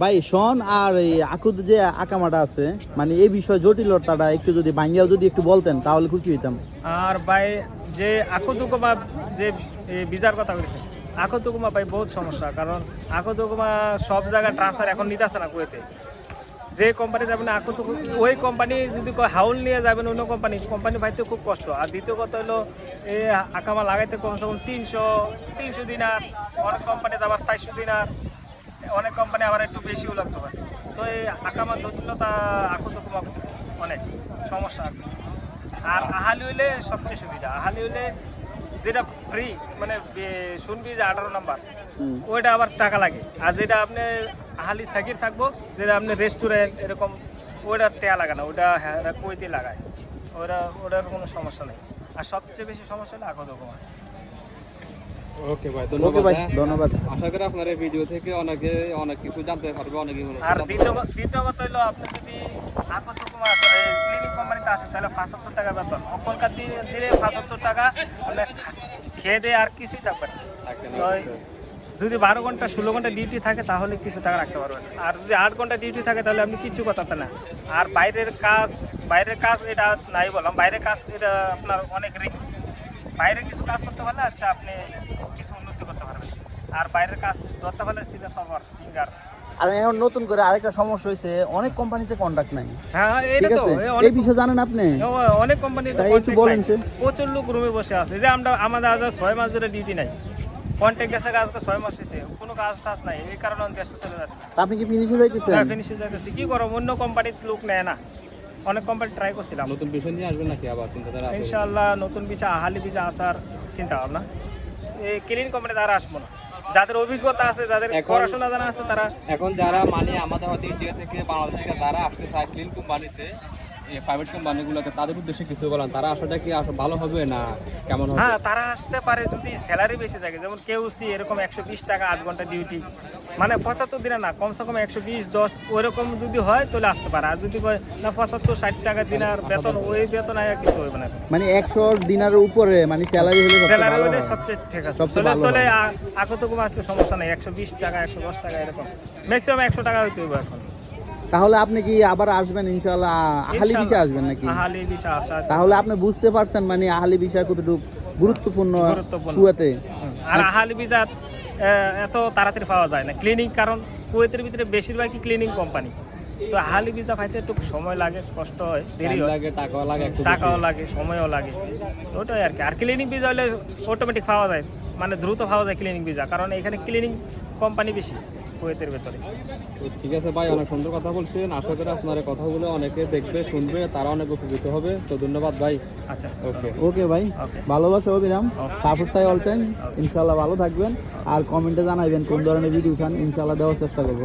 ভাই, শন, আর এই আকুদ যে আকামাটা আছে মানে এই বিষয়ে জটিলতাটা একটু যদি ভাঙ্গিয়াও যদি একটু বলতেন, তাহলে খুশি হইতাম। আর ভাই, যে আকুতুকুমা যে ভিসার কথা বলেছে আকুতুকুমা ভাই বহুত সমস্যা, কারণ আকুতুকুমা সব জায়গায় ট্রান্সফার এখন নিতেছে না কুয়েতে। যে কোম্পানি যাবেন আকুতুকু ওই কোম্পানি যদি হাউল নিয়ে যাবেন অন্য কোম্পানি কোম্পানি ভাইতে খুব কষ্ট। আর দ্বিতীয় কথা হলো এই আকামা লাগাইতে কমসে কম তিনশো তিনশো দিন দিনার, অনেক কোম্পানিতে আবার চারশো দিনার। অনেক কোম্পানি আবার একটু বেশিও লাগতে পারে। তো এই আকামা জটিলতা আকুতুকুমা অনেক সমস্যা আর আহালি হইলে সবচেয়ে সুবিধা। আহালি হইলে যেটা ফ্রি মানে শুনবি যে আঠারো নাম্বার ওইটা আবার টাকা লাগে। আর যেটা আপনি আহালি সাকির থাকব যেটা আপনি রেস্টুরেন্ট এরকম ওইটা টাকা লাগে না ওইটা হ্যাঁ কইতে লাগায়। ওইটা ওটার কোনো সমস্যা নেই। আর সবচেয়ে বেশি সমস্যা হলো আগত কুমার ওকে ভাই ওকে ধন্যবাদ ভাই হ্যাঁ। ধন্যবাদ আশা করি আপনার এই ভিডিও থেকে অনেকে অনেক কিছু জানতে পারবে অনেকে মনে আর দ্বিতীয় ক- দ্বিতীয় কথা হলো আপনি যদি কুমার ক্লিনিক কোম্পানিতে আসেন তাহলে পাঁচাত্তর টাকা বেতন। অকলকার দিলে দিলে পাঁচাত্তর টাকা খা- খেয়ে দিয়ে আর কিছুই থাকবে না। যদি বারো ঘণ্টা ষোলো ঘণ্টা ডিউটি থাকে তাহলে কিছু টাকা রাখতে পারবেন আর যদি আট ঘণ্টা ডিউটি থাকে তাহলে আপনি কিছু কথাতে না। আর বাইরের কাজ বাইরের কাজ এটা নাই বললাম। বাইরের কাজ এটা আপনার অনেক রিস্ক বাইরে কিছু কাজ করতে পারলে আচ্ছা আপনি কিছু উন্নতি করতে পারবেন। আর বাইরের কাজ ধরতে পারলে সিধা সফর ফিঙ্গার। আর এখন নতুন করে আরেকটা সমস্যা হয়েছে অনেক কোম্পানিতে কন্ট্যাক্ট নাই। হ্যাঁ হ্যাঁ, এটা তো এই বিষয়ে জানেন আপনি? অনেক কোম্পানি তাই একটু বলেন প্রচুর লোক রুমে বসে আছে। যে আমরা আমাদের আজ ছয় মাস ধরে ডিউটি নাই। কন্ট্যাক্ট গেছে আজকে ছয় মাস হয়েছে। কোনো কাজ টাজ নাই। এই কারণে দেশে চলে যাচ্ছে। আপনি কি ফিনিশে যাইতেছেন? হ্যাঁ ফিনিশে যাইতেছি। কি করো অন্য কোম্পানির লোক নেয় না। অনেক কোম্পানি ট্রাই করছিলাম। নতুন বিষয় নিয়ে আসবেন নাকি আবার চিন্তাধারা? ইনশাআল্লাহ নতুন বিষয় আহালি বিষয় আসার চিন্তা ভাবনা। এই ক্লিন কোম্পানি তারা আসব না। যাদের অভিজ্ঞতা আছে যাদের পড়াশোনা জানা আছে তারা এখন যারা মানে আমাদের হয়তো ইন্ডিয়া থেকে বাংলাদেশ থেকে যারা আসতে চায় ক্লিন কোম্পানিতে প্রাইভেট কোম্পানিগুলোতে তাদের উদ্দেশ্যে কিছু বলেন। তারা আসাটা কি ভালো হবে না কেমন হ্যাঁ তারা আসতে পারে যদি স্যালারি বেশি থাকে। যেমন কেউ সি এরকম একশো বিশ টাকা আট ঘণ্টা ডিউটি মানে পঁচাত্তর দিনে না কমসে কম একশো বিশ দশ ওইরকম যদি হয় তাহলে আসতে পারে। আর যদি কয় না পঁচাত্তর ষাট টাকা দিনার বেতন ওই বেতন আর কিছু হবে না। মানে একশো দিনারের উপরে মানে স্যালারি হলে সবচেয়ে স্যালারি হলে সবচেয়ে ঠিক আছে। তাহলে তাহলে। আকত কম আসলে সমস্যা নেই একশো বিশ টাকা একশো দশ টাকা এরকম। ম্যাক্সিমাম একশো টাকা হইতে হবে এখন। তাহলে আপনি কি আবার আসবেন ইনশাআল্লাহ? আহালি বিষয়ে আসবেন নাকি? আহালি বিষয় আসা তাহলে আপনি বুঝতে পারছেন মানে আহালি বিষয় কতটুকু গুরুত্বপূর্ণ গুরুত্বপূর্ণ। আর আহালি বিজাত এত তাড়াতাড়ি পাওয়া যায় না। ক্লিনিং কারণ কুয়েতের ভিতরে বেশিরভাগই ক্লিনিং কোম্পানি তো হালি ভিসা পাইতে একটু সময় লাগে কষ্ট হয় দেরি হয়। লাগে টাকাও লাগে টাকাও লাগে সময়ও লাগে। ওটাই আর কি। আর ক্লিনিং ভিসা হলে অটোমেটিক পাওয়া যায়। মানে দ্রুত পাওয়া যায় ক্লিনিং ভিসা কারণ এখানে ক্লিনিক কোম্পানি বেশি কুয়েতের ভেতরে। তো ঠিক আছে ভাই অনেক সুন্দর কথা বলছেন। আশা করি আপনার কথাগুলো অনেকে দেখবে শুনবে তারা অনেক উপকৃত হবে। তো ধন্যবাদ ভাই। আচ্ছা ওকে। ওকে ভাই ভালোবাসে অভিরাম সাপোর্ট চাই অল টাইম ইনশাল্লাহ ভালো থাকবেন। আর কমেন্টে জানাবেন কোন ধরনের ভিডিও চান। ইনশাল্লাহ দেওয়ার চেষ্টা করব।